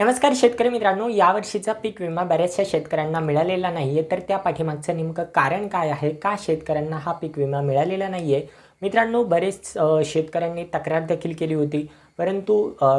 नमस्कार शेतकरी मित्रांनो यावर्षीचा पीक विमा बऱ्याचशा शेतकऱ्यांना मिळालेला नाही आहे तर त्या पाठीमागचं नेमकं कारण काय आहे? का शेतकऱ्यांना हा पीक विमा मिळालेला नाही आहे मित्रांनो बरेच शेतकऱ्यांनी तक्रार देखील केली होती. परंतु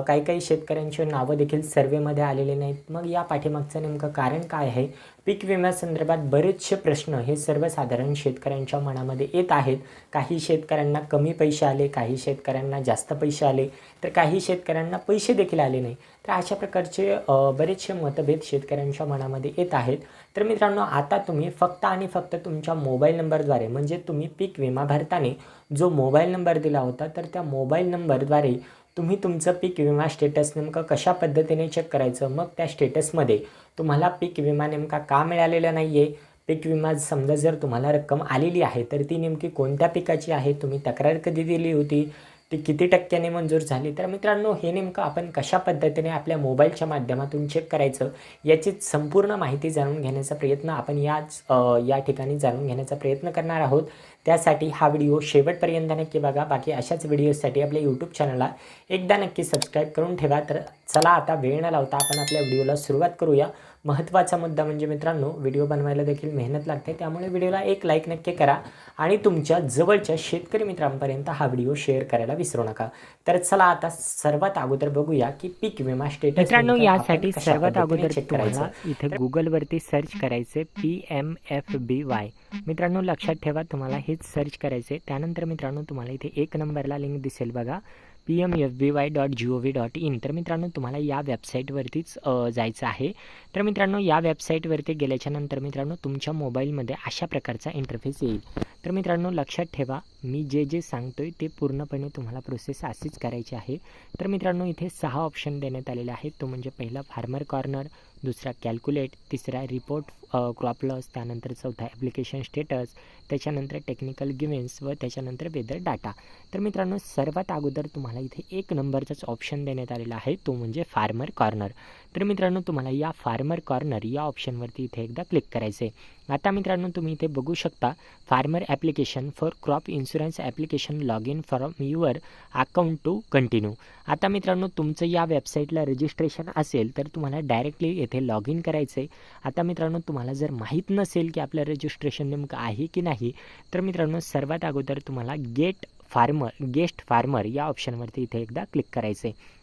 काही काही शेतकऱ्यांची नावं देखील सर्वेमध्ये आलेले नाहीत. मग या पाठीमागचं नेमकं कारण काय आहे? पीक विम्यासंदर्भात बरेचसे प्रश्न हे सर्वसाधारण शेतकऱ्यांच्या मनामध्ये येत आहेत. काही शेतकऱ्यांना कमी पैसे आले काही शेतकऱ्यांना जास्त पैसे आले तर काही शेतकऱ्यांना पैसे देखील आले नाही. तर अशा प्रकारचे बरेचसे मतभेद शेतकऱ्यांच्या मनामध्ये येत आहेत. तर मित्रांनो आता तुम्ही फक्त आणि फक्त तुमच्या मोबाईल नंबरद्वारे म्हणजे तुम्ही पीक विमा भरताने जो मोबाईल नंबर दिला होता तर त्या मोबाईल नंबरद्वारे तुम्ही तुमचं पीक विमा स्टेटस नेमकं कशा पद्धतीने चेक करायचं? मग त्या स्टेटसमध्ये तुम्हाला पीक विमा नेमका का मिळालेला नाही आहे पीक विमा समजा जर तुम्हाला रक्कम आलेली आहे तर ती नेमकी कोणत्या पिकाची आहे? तुम्ही तक्रार कधी दिली होती? ती किती टक्क्याने मंजूर झाली? तर मित्रांनो हे नेमकं आपण कशा पद्धतीने आपल्या मोबाईलच्या माध्यमातून चेक करायचं याची संपूर्ण माहिती जाणून घेण्याचा प्रयत्न आपण याच या ठिकाणी जाणून घेण्याचा प्रयत्न करणार आहोत. त्यासाठी हा व्हिडिओ शेवटपर्यंत नक्की बघा. बाकी अशाच व्हिडिओसाठी आपल्या यूट्यूब चॅनलला एकदा नक्की सबस्क्राईब करून ठेवा. तर चला आता वेळ न लावता आपण आपल्या व्हिडिओला सुरुवात करूया. महत्त्वाचा मुद्दा म्हणजे मित्रांनो व्हिडिओ बनवायला देखील मेहनत लागते. त्यामुळे व्हिडिओला एक लाईक नक्की करा आणि तुमच्या जवळच्या शेतकरी मित्रांपर्यंत हा व्हिडिओ शेअर करायला विसरू नका. तर चला आता सर्वात अगोदर बघूया की पीक विमा स्टेटस मित्रांनो आपण यासाठी सर्वात अगोदर तुम्हाला करायचं? इथे गुगलवरती सर्च करायचे P M F B Y मित्रांनो लक्षात ठेवा तुम्हाला हेच सर्च करायचे त्यानंतर मित्रांनो तुम्हाला इथे एक नंबरला लिंक दिसेल बघा. P M F B Y dot G O V dot in तर मित्रांनो तुम्हाला या वेबसाईटवरतीच जायचं आहे. तर मित्रांनो या वेबसाईटवरती गेल्याच्यानंतर मित्रांनो तुमच्या मोबाईलमध्ये अशा प्रकारचा इंटरफेस येईल. तर मित्रांनो लक्षात ठेवा मी जे जे सांगतोय ते पूर्णपणे तुम्हाला प्रोसेस अशीच करायची आहे. तर मित्रांनो इथे सहा ऑप्शन देण्यात आलेले आहेत. तो म्हणजे पहिला फार्मर कॉर्नर दुसरा कॅल्क्युलेट तिसरा रिपोर्ट क्रॉप लॉस त्यानंतर चौथा ॲप्लिकेशन स्टेटस त्याच्यानंतर टेक्निकल गिव्हन्स व त्याच्यानंतर वेदर डाटा तर मित्रांनो सर्वात अगोदर तुम्हाला इथे एक नंबरचाच ऑप्शन देण्यात आलेला आहे तो म्हणजे फार्मर कॉर्नर तर मित्रांनो तुम्हाला या फार्मर कॉर्नर या ऑप्शनवरती इथे एकदा क्लिक करायचे आता मित्रांनो तुम्ही इथे बघू शकता farmer application for crop insurance application log in from your account to continue आता मित्रांनो तुमचं या वेबसाईटला रजिस्ट्रेशन असेल तर तुम्हाला डायरेक्टली इथे लॉग इन करायचं आहे आता मित्रांनो तुम्हाला जर माहीत नसेल की आपलं रजिस्ट्रेशन नेमकं आहे की नाही तर मित्रांनो सर्वात अगोदर तुम्हाला गेट फार्मर गेस्ट फार्मर या ऑप्शनवरती इथे एकदा क्लिक करायचं आहे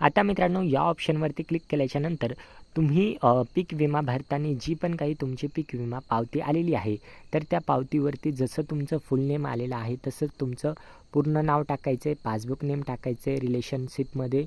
आता मित्रांनो या ऑप्शनवरती क्लिक केल्याच्यानंतर तुम्ही पीक विमा भरताना जी पण काही तुमची पीक विमा पावती आलेली आहे तर त्या पावतीवरती जसं तुमचं फुल नेम आलेलं आहे तसंच तुमचं पूर्ण नाव टाकायचं आहे पासबुक नेम टाकायचं आहे रिलेशनशिपमध्ये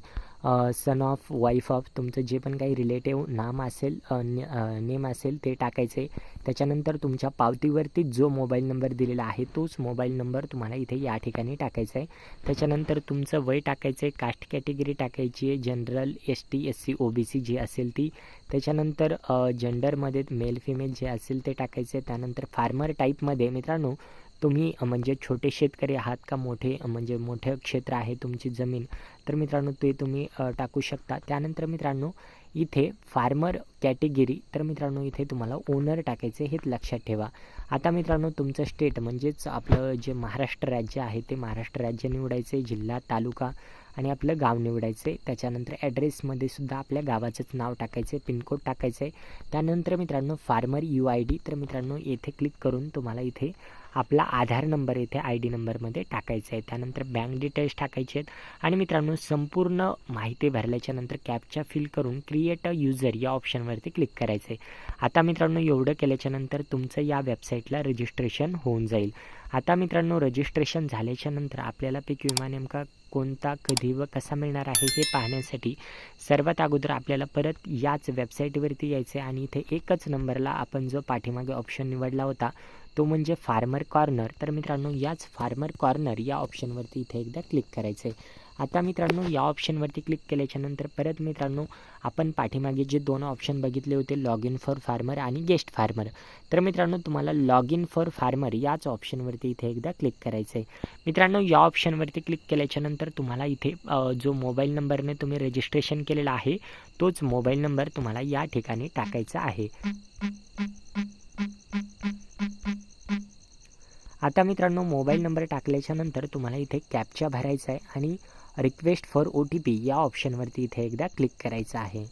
सन ऑफ वाईफ ऑफ तुमचं जे पण काही रिलेटिव्ह नाम असेल नेम असेल ते टाकायचे. त्याच्यानंतर तुमच्या पावतीवरती जो मोबाईल नंबर दिलेला आहे तोच मोबाईल नंबर तुम्हाला इथे या ठिकाणी टाकायचा आहे. त्याच्यानंतर तुमचं वय टाकायचं आहे कास्ट कॅटेगरी टाकायची आहे general S T S C O B C जी असेल ती. त्याच्यानंतर जेंडरमध्ये मेल फिमेल जे असेल ते टाकायचे त्यानंतर फार्मर टाईपमध्ये मित्रांनो तुम्ही म्हणजे छोटे शेतकरी आहात का मोठे म्हणजे मोठं क्षेत्र आहे तुमची जमीन तर मित्रांनो ते तुम्ही टाकू शकता. त्यानंतर मित्रांनो इथे फार्मर कॅटेगरी तर मित्रांनो इथे तुम्हाला ओनर टाकायचे हे लक्षात ठेवा. आता मित्रांनो तुमचं स्टेट म्हणजेच आपलं जे महाराष्ट्र राज्य आहे ते महाराष्ट्र राज्य निवडायचे जिल्हा तालुका आणि आपलं गाव निवडायचे. त्याच्यानंतर ॲड्रेसमध्ये सुद्धा आपल्या गावाचंच नाव टाकायचं आहे पिनकोड टाकायचं. आहे त्यानंतर मित्रांनो फार्मर यू आय डी तर मित्रांनो येथे क्लिक करून तुम्हाला इथे आपला आधार नंबर येथे आय डी नंबरमध्ये टाकायचा आहे. त्यानंतर बँक डिटेल्स टाकायचे आहेत. आणि मित्रांनो संपूर्ण माहिती भरल्याच्या नंतर कॅपच्या फिल करून क्रिएट अ युजर या ऑप्शनवरती क्लिक करायचं आहे आता मित्रांनो एवढं केल्याच्यानंतर तुमचं या वेबसाईटला रजिस्ट्रेशन होऊन जाईल. आता मित्रांनो रजिस्ट्रेशन झाल्याच्यानंतर आपल्याला पीक विमा नेमका कोणता कधी व कसा मिळणार आहे हे पाहण्यासाठी सर्वात अगोदर आपल्याला परत याच वेबसाईटवरती यायचं आहे आणि इथे एकच नंबरला आपण जो पाठीमागे ऑप्शन निवडला होता तो म्हणजे फार्मर कॉर्नर तर मित्रांनो याच फार्मर कॉर्नर या ऑप्शनवरती इथे एकदा क्लिक करायचं आहे आता मित्रांनो या ऑप्शनवरती क्लिक केल्याच्यानंतर परत मित्रांनो आपण पाठीमागे जे दोन ऑप्शन बघितले होते लॉग इन फॉर फार्मर आणि गेस्ट फार्मर तर मित्रांनो तुम्हाला लॉग इन फॉर फार्मर याच ऑप्शनवरती इथे एकदा क्लिक करायचं आहे मित्रांनो या ऑप्शनवरती क्लिक केल्याच्यानंतर तुम्हाला इथे जो मोबाईल नंबरने तुम्ही रजिस्ट्रेशन केलेला आहे तोच मोबाईल नंबर तुम्हाला या ठिकाणी टाकायचा आहे. आता मित्रांनो मोबाईल नंबर टाकल्याच्या नंतर तुम्हाला इथे कॅपचा भरायचा आहे आणि request for O T P या ऑप्शनवरती इथे एकदा क्लिक करायचं आहे.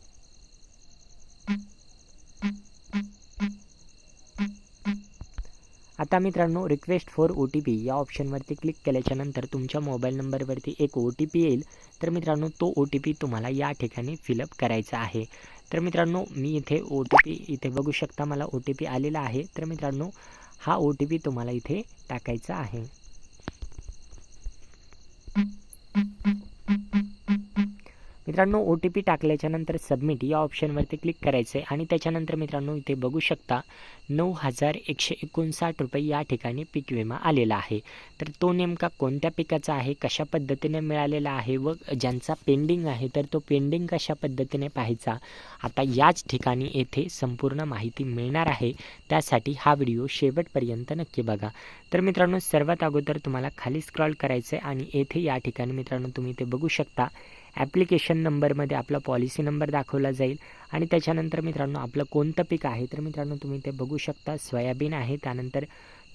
आता मित्रांनो request for O T P या ऑप्शनवरती क्लिक केल्याच्यानंतर तुमच्या मोबाईल नंबरवरती एक ओ टी पी येईल. तर मित्रांनो तो ओ टी पी तुम्हाला या ठिकाणी फिलअप करायचा आहे. तर मित्रांनो मी इथे ओ टी पी इथे बघू शकता मला ओ टी पी आलेला आहे. तर मित्रांनो हा ओ टी पी तुम्हाला इथे टाकायचा आहे. मित्रांनो ओ टी पी टाकल्याच्यानंतर सबमिट या ऑप्शनवरती क्लिक करायचं आहे आणि त्याच्यानंतर मित्रांनो इथे बघू शकता नऊ हजार एकशे एकोणसाठ रुपये या ठिकाणी पीक विमा आलेला आहे. तर तो नेमका कोणत्या पिकाचा आहे कशा पद्धतीने मिळालेला आहे व ज्यांचा पेंडिंग आहे तर तो पेंडिंग कशा पद्धतीने पाहायचा? आता याच ठिकाणी येथे संपूर्ण माहिती मिळणार आहे. त्यासाठी हा व्हिडिओ शेवटपर्यंत नक्की बघा. तर मित्रांनो सर्वात अगोदर तुम्हाला खाली स्क्रॉल करायचं आहे आणि येथे या ठिकाणी मित्रांनो तुम्ही ते बघू शकता ॲप्लिकेशन नंबरमध्ये आपला पॉलिसी नंबर दाखवला जाईल. आणि त्याच्यानंतर मित्रांनो आपलं कोणतं पीक आहे? तर मित्रांनो तुम्ही ते बघू शकता सोयाबीन आहे. त्यानंतर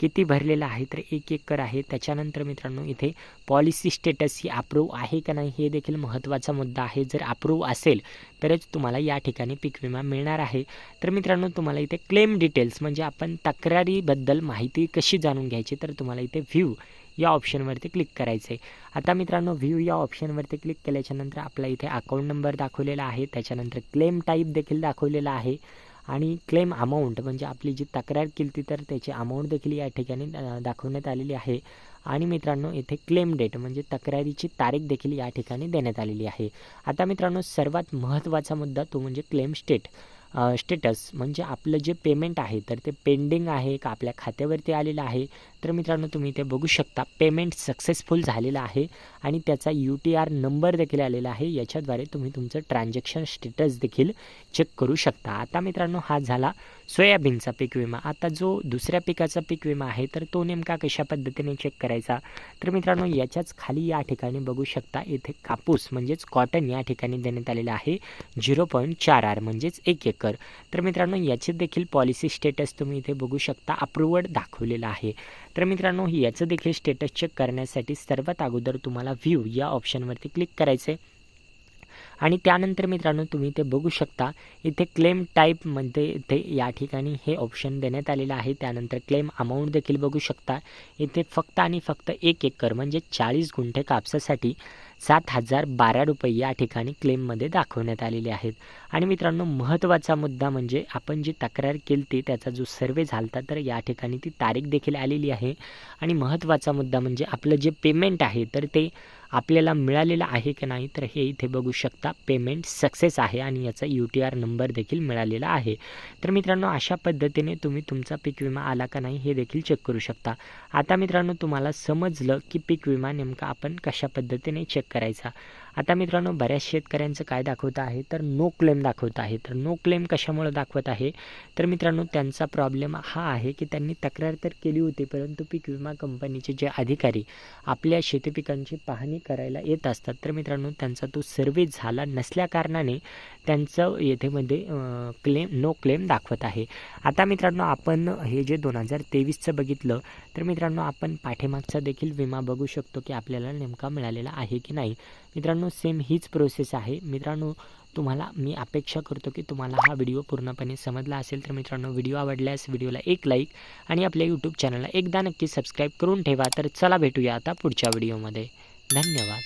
किती भरलेलं आहे? तर एक एकर आहे. त्याच्यानंतर मित्रांनो इथे पॉलिसी स्टेटस ही अप्रूव्ह आहे का नाही हे देखील महत्त्वाचा मुद्दा आहे. जर अप्रूव्ह असेल तरच तुम्हाला या ठिकाणी पीक विमा मिळणार आहे. तर मित्रांनो तुम्हाला इथे क्लेम डिटेल्स म्हणजे आपण तक्रारीबद्दल माहिती कशी जाणून घ्यायची तर तुम्हाला इथे व्ह्यू या ऑप्शनवरती क्लिक करायचं आहे आता मित्रांनो व्ह्यू या ऑप्शनवरती क्लिक केल्याच्यानंतर आपला इथे अकाउंट नंबर दाखवलेला आहे. त्याच्यानंतर क्लेम टाईप देखील दाखवलेला आहे. आणि क्लेम अमाऊंट म्हणजे आपली जी तक्रार केली तर त्याची अमाऊंट देखील या ठिकाणी दाखवण्यात आलेली आहे. आणि मित्रांनो इथे क्लेम डेट म्हणजे तक्रारीची तारीख देखील या ठिकाणी देण्यात आलेली आहे. आता मित्रांनो सर्वात महत्त्वाचा मुद्दा तो म्हणजे क्लेम स्टेट स्टेटस म्हणजे आपलं जे पेमेंट आहे तर ते पेंडिंग आहे का आपल्या खात्यावरती आलेलं आहे तर मित्रांनो तुम्ही इथे बघू शकता. पेमेंट सक्सेसफुल झालेलं आहे आणि त्याचा यू टी आर नंबर देखील आलेला आहे. याच्याद्वारे तुम्ही तुमचं ट्रान्झॅक्शन स्टेटस देखील चेक करू शकता. आता मित्रांनो हा झाला सोयाबीनचा पीक विमा. आता जो दुसऱ्या पिकाचा पीक विमा आहे तर तो नेमका कशा पद्धतीने चेक करायचा? तर मित्रांनो याच्याच खाली या ठिकाणी बघू शकता इथे कापूस म्हणजेच कॉटन या ठिकाणी देण्यात आलेला आहे. झिरो पॉईंट चार आर म्हणजेच एक एकर. तर मित्रांनो याचे देखील पॉलिसी स्टेटस तुम्ही इथे बघू शकता. अप्रूवड दाखवलेला आहे. तर मित्रांनो याचं देखील स्टेटस चेक करण्यासाठी सर्वात अगोदर तुम्हाला व्ह्यू या ऑप्शनवरती क्लिक करायचं आहे आणि त्यानंतर मित्रांनो तुम्ही ते बघू शकता इथे क्लेम टाईपमध्ये इथे या ठिकाणी हे ऑप्शन देण्यात आलेलं आहे. त्यानंतर क्लेम अमाऊंट देखील बघू शकता. इथे फक्त आणि फक्त एक एकर म्हणजे चाळीस गुंठे कापसासाठी सात हजार बारा रुपये या ठिकाणी क्लेममध्ये दाखवण्यात आलेले आहेत. आणि मित्रांनो महत्त्वाचा मुद्दा म्हणजे आपण जी तक्रार केली ती त्याचा जो सर्वे झालता तर या ठिकाणी ती तारीख देखील आलेली आहे. आणि महत्त्वाचा मुद्दा म्हणजे आपलं जे पेमेंट आहे तर ते आपल्याला मिळालेलं आहे की नाही तर हे इथे बघू शकता पेमेंट सक्सेस आहे आणि याचा यू टी आर नंबर देखील मिळालेला आहे. तर मित्रांनो अशा पद्धतीने तुम्ही तुमचा पीक विमा आला का नाही हे देखील चेक करू शकता. आता मित्रांनो तुम्हाला समजलं की पीक विमा नेमका आपण कशा पद्धतीने चेक करायचा. आता मित्रांनो बऱ्याच शेतकऱ्यांचं काय दाखवत आहे? तर नो क्लेम दाखवत आहे. तर नो क्लेम कशामुळे दाखवत आहे? तर मित्रांनो त्यांचा प्रॉब्लेम हा आहे की त्यांनी तक्रार तर केली होती परंतु पीक विमा कंपनीचे जे अधिकारी आपल्या शेती पिकांची पाहणी करायला येत असतात. तर मित्रांनो त्यांचा तो सर्वे झाला नसल्या कारणाने त्यांचं येथेमध्ये क्लेम नो क्लेम दाखवत आहे. आता मित्रांनो आपण हे जे दोन हजार तेवीसचं बघितलं तर मित्रांनो आपण पाठीमागचा देखील विमा बघू शकतो की आपल्याला नेमका मिळालेला आहे की नाही. मित्रांनो सेम हीच प्रोसेस आहे. मित्रांनो तुम्हाला मी अपेक्षा करतो की तुम्हाला हा व्हिडिओ पूर्णपणे समजला असेल तर मित्रांनो व्हिडिओ आवडल्यास व्हिडिओला एक लाईक आणि आपल्या यूट्यूब चॅनलला एकदा नक्की सबस्क्राईब करून ठेवा. तर चला भेटूया आता पुढच्या व्हिडिओमध्ये धन्यवाद.